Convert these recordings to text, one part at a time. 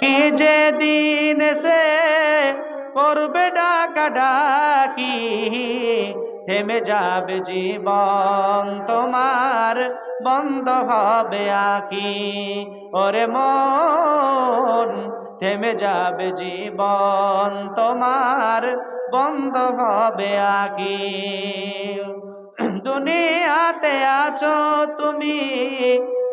কি সে করবে ডাকা ডাকি থেমে যাবে জীবন তোমার, বন্ধ হবে আকি ওরে মন, থেমে যাবে জীবন তোমার, বন্ধ হবে আকি দুনিয়াতে আছো তুমি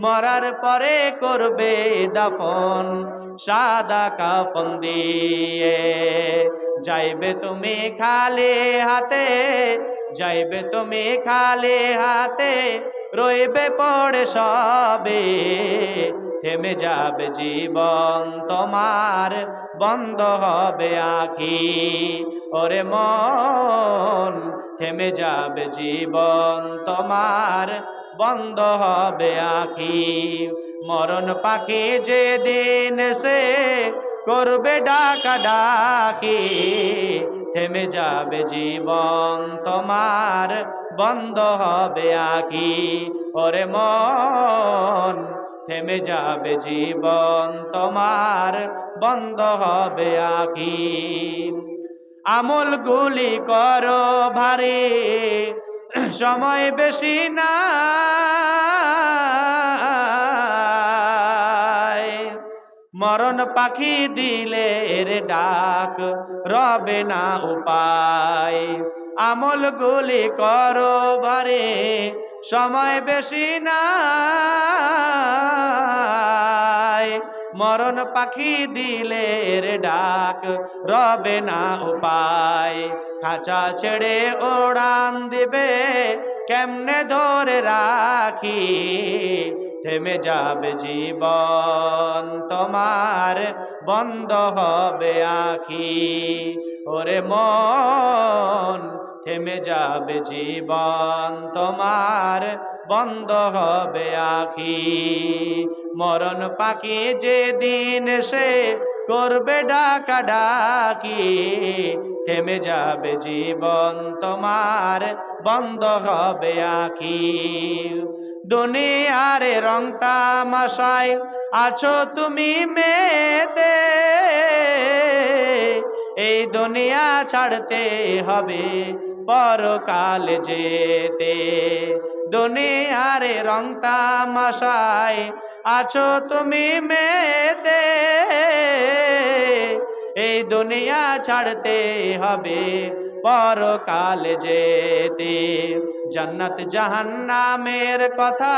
মরার পরে করবে দাফন, সাদা কাফন দিয়ে। যাইবে তুমি খালি হাতে, যাইবে তুমি খালি হাতে, রইবে পড়ে সবে। থেমে যাবে জীবন তোমার, বন্ধ হবে আখি। ওরে মন, থেমে যাবে জীবন তোমার বন্ধ হবে আখি মরণ পাখি যে দিন সে করবে ডাকা ডাকি, থেমে যাবে জীবন তোমার, বন্ধ হবে আখি ওরে মন, থেমে যাবে জীবন তোমার, বন্ধ হবে আখি আমল গুলি করো ভারে সময় বেশি না মরণ পাখি দিলে এর ডাক রবে না উপায়। আমল গুলি করো ভারে সময় বেশি না মরণ পাখি দিলের ডাক রবে না উপায়। খাঁচা ছেড়ে ওড়ান দিবে, কেমনে ধরে রাখি? থেমে যাবে জীবন তোমার, বন্ধ হবে আখি। ওরে মন, থেমে যাবে জীবন তোমার, বন্ধ হবে আখি। মরণ পাখি যে দিন সে করবে ডাকা ডাকি, থেমে যাবে জীবন তোমার, বন্ধ হবে আখি দুনিয়ারে রং তামাশায় আছো তুমি মেতে, এই দুনিয়া ছাড়তে হবে পরকাল যেতে। দুনিয়ারে রং তামাশায় আছো তুমি মেতে। এই দুনিয়া ছাড়তে হবে পরকাল যেতে। জান্নাত জাহান্নামের কথা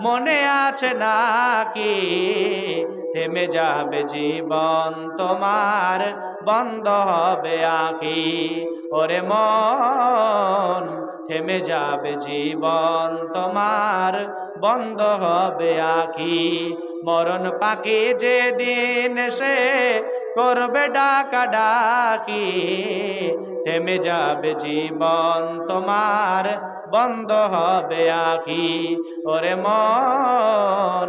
মনে আছে নাকি? থেমে যাবে জীবন তোমার, বন্ধ হবে আঁকি ওরে মন, থেমে যাবে জীবন তোমার, বন্ধ হবে আঁকি মরণ পাখি যে দিন সে করবে ডাকা ডাকি থেমে যাবে জীবন তোমার, বন্ধ হবে আঁকি ওরে মন